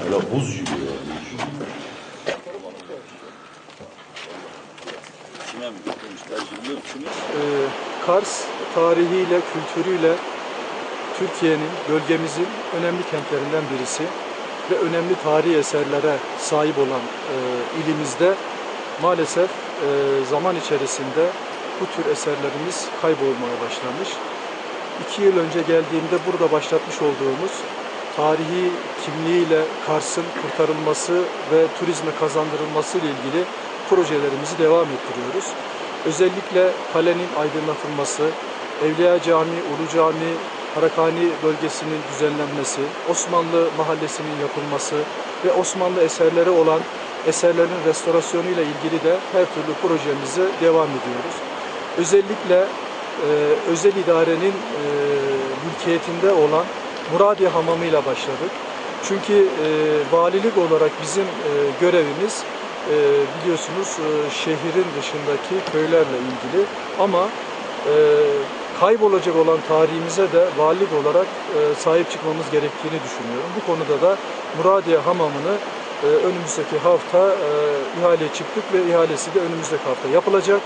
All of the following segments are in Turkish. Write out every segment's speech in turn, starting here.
Hala buz gibi kime. Ee, Kars tarihiyle, kültürüyle Türkiye'nin, bölgemizin önemli kentlerinden birisi ve önemli tarihi eserlere sahip olan e, ilimizde maalesef e, zaman içerisinde bu tür eserlerimiz kaybolmaya başlamış. İki yıl önce geldiğimde burada başlatmış olduğumuz tarihi kimliğiyle Kars'ın kurtarılması ve turizme kazandırılması ile ilgili projelerimizi devam ettiriyoruz. Özellikle kalenin aydınlatılması, Evliya Camii, Ulu Cami, Harakani bölgesinin düzenlenmesi, Osmanlı mahallesinin yapılması ve Osmanlı eserleri olan eserlerin restorasyonu ile ilgili de her türlü projemize devam ediyoruz. Özellikle e, özel idarenin e, mülkiyetinde olan Muradiye Hamamı ile başladık. Çünkü e, valilik olarak bizim e, görevimiz e, biliyorsunuz e, şehrin dışındaki köylerle ilgili ama e, kaybolacak olan tarihimize de valilik olarak e, sahip çıkmamız gerektiğini düşünüyorum. Bu konuda da Muradiye Hamamı'nı e, önümüzdeki hafta e, ihaleye çıktık ve ihalesi de önümüzdeki hafta yapılacak.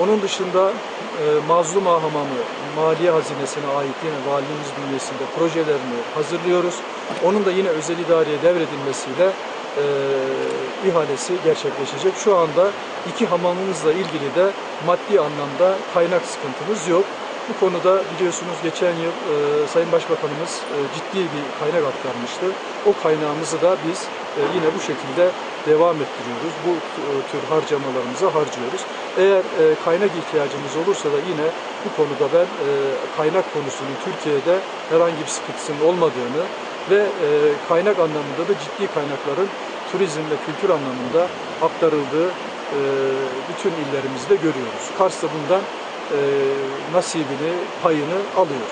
Onun dışında e, Mazluma Hamamı Maliye Hazinesi'ne ait yine valiliğimiz bünyesinde projelerini hazırlıyoruz. Onun da yine özel idareye devredilmesiyle e, ihalesi gerçekleşecek. Şu anda iki hamamımızla ilgili de maddi anlamda kaynak sıkıntımız yok. Bu konuda biliyorsunuz geçen yıl e, Sayın Başbakanımız e, ciddi bir kaynak aktarmıştı. O kaynağımızı da biz e, yine bu şekilde devam ettiriyoruz. Bu e, tür harcamalarımızı harcıyoruz. Eğer e, kaynak ihtiyacımız olursa da yine bu konuda ben e, kaynak konusunun Türkiye'de herhangi bir sıkıntısının olmadığını ve e, kaynak anlamında da ciddi kaynakların turizm ve kültür anlamında aktarıldığı e, bütün illerimizde görüyoruz. Kars da bundan e, nasibini, payını alıyor.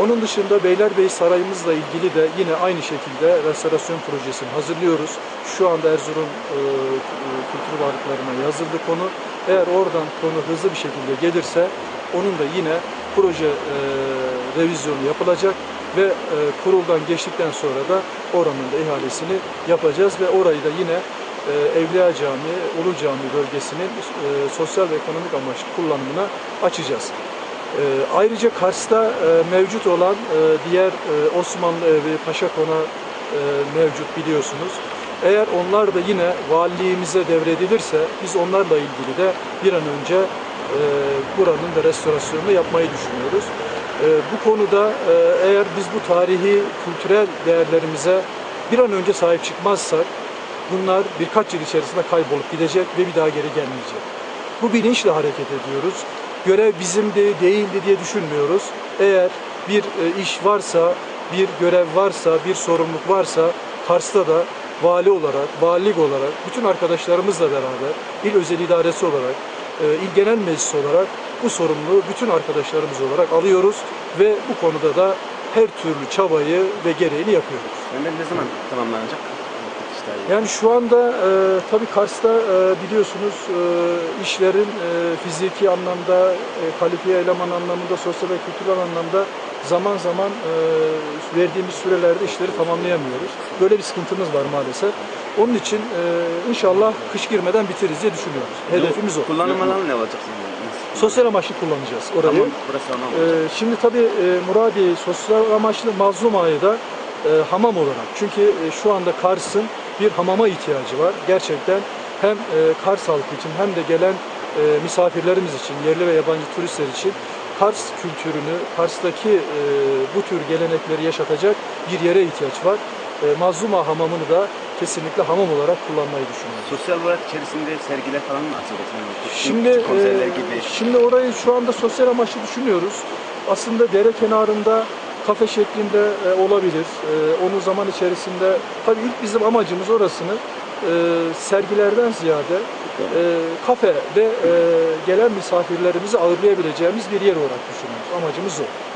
Onun dışında Beylerbeyi Sarayımızla ilgili de yine aynı şekilde restorasyon projesini hazırlıyoruz. Şu anda Erzurum e, kültür varlıklarına yazıldı konu. Eğer oradan konu hızlı bir şekilde gelirse onun da yine proje e, revizyonu yapılacak ve e, kuruldan geçtikten sonra da oranın da ihalesini yapacağız ve orayı da yine Evliya Camii, Ulu Cami bölgesinin e, sosyal ve ekonomik amaçlı kullanımına açacağız. E, ayrıca Kars'ta e, mevcut olan e, diğer e, Osmanlı evi, Paşa Konağı e, mevcut biliyorsunuz. Eğer onlar da yine valiliğimize devredilirse biz onlarla ilgili de bir an önce e, buranın da restorasyonunu yapmayı düşünüyoruz. E, bu konuda e, eğer biz bu tarihi, kültürel değerlerimize bir an önce sahip çıkmazsak bunlar birkaç yıl içerisinde kaybolup gidecek ve bir daha geri gelmeyecek. Bu bilinçle hareket ediyoruz. Görev bizim de değildi diye düşünmüyoruz. Eğer bir e, iş varsa, bir görev varsa, bir sorumluluk varsa Kars'ta da vali olarak, valilik olarak, bütün arkadaşlarımızla beraber, il özel idaresi olarak, e, il genel meclis olarak bu sorumluluğu bütün arkadaşlarımız olarak alıyoruz ve bu konuda da her türlü çabayı ve gereğini yapıyoruz. Ömer ne zaman tamamlanacak? Yani şu anda e, tabii Kars'ta e, biliyorsunuz e, işlerin e, fiziki anlamda, e, kalifiye eleman anlamında, sosyal ve kültürel anlamda zaman zaman e, verdiğimiz sürelerde işleri tamamlayamıyoruz. Böyle bir sıkıntımız var maalesef. Onun için e, inşallah kış girmeden bitiririz diye düşünüyoruz. Hedefimiz o. Kullanım alanı ne olacak? Sosyal amaçlı kullanacağız orayı. Tamam, burası tamam. Ee, şimdi tabii e, Muradiye sosyal amaçlı Mazluma'yı da e, hamam olarak. Çünkü e, şu anda Kars'ın bir hamama ihtiyacı var. Gerçekten hem e, Kars halkı için hem de gelen e, misafirlerimiz için, yerli ve yabancı turistler için Kars kültürünü, Kars'taki e, bu tür gelenekleri yaşatacak bir yere ihtiyaç var. Mazluma hamamını da kesinlikle hamam olarak kullanmayı düşünüyoruz. Sosyal olarak içerisinde sergiler falan mı açılacak? Şimdi e, gibi. şimdi orayı şu anda sosyal amaçlı düşünüyoruz. Aslında dere kenarında kafe şeklinde e, olabilir. E, onu zaman içerisinde tabii ilk bizim amacımız orasını e, sergilerden ziyade e, kafe ve e, gelen misafirlerimizi ağırlayabileceğimiz bir yer olarak düşünüyoruz. Amacımız o.